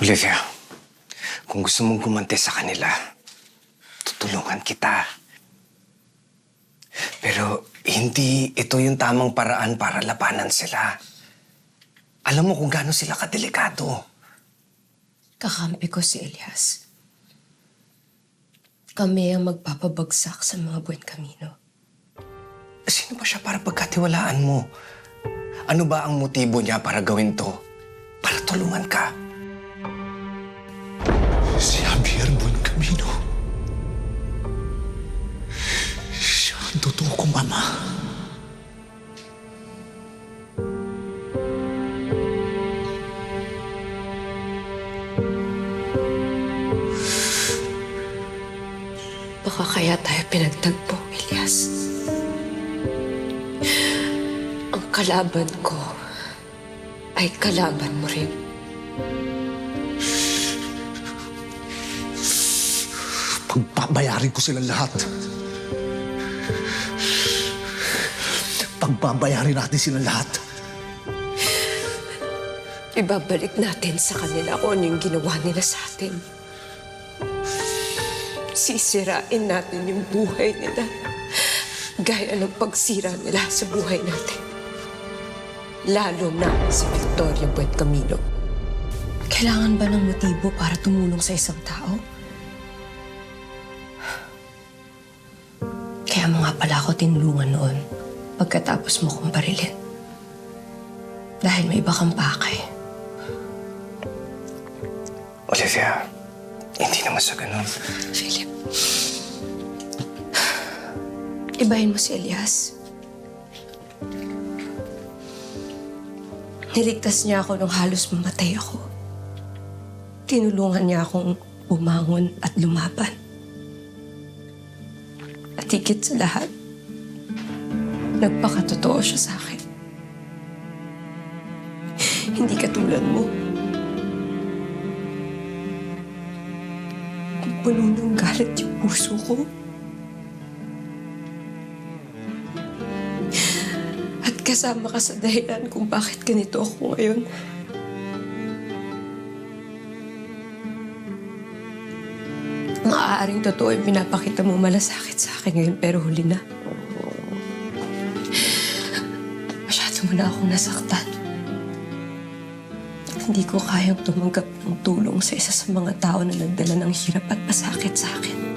Olivia, kung gusto mong gumante sa kanila, tutulungan kita. Pero hindi ito yung tamang paraan para labanan sila. Alam mo kung gaano sila kadelikado. Kakampi ko si Elias. Kami ang magpapabagsak sa mga buwan kamino. Sino ba siya para pagkatiwalaan mo? Ano ba ang motibo niya para gawin to? Para tulungan ka. Si Javier Buencamino. Siya ang totoo kong ama. Baka kaya tayo pinagtagpo, Elias. Ang kalaban ko ay kalaban mo rin. Pagbabayarin ko sila lahat. Pagbabayarin natin sila lahat. Ibabalik natin sa kanila kung ano yung ginawa nila sa atin. Sisirain natin yung buhay nila. Gaya ng pagsira nila sa buhay natin. Lalo na si Victoria Buencamino. Kailangan ba ng motibo para tumulong sa isang tao? Kaya mo nga pala ako tinulungan noon pagkatapos mo kong barilin. Dahil may iba kang pakay. Olivia, hindi naman sa ganun. Philip. Ibahin mo si Elias. Niligtas niya ako nung halos mamatay ako. Tinulungan niya akong bumangon at lumaban. Higit sa lahat, nagpakatotoo siya sa akin. Hindi katulad mo. Puno ng galit yung puso ko. At kasama ka sa dahilan kung bakit ganito ako ngayon. Maaaring totoo yung pinapakita mo malasakit sa akin ngayon pero huli na. Masyado mo na akong nasaktan. Hindi ko kayang tumanggap ng tulong sa isa sa mga tao na nagdala ng hirap at pasakit sa akin.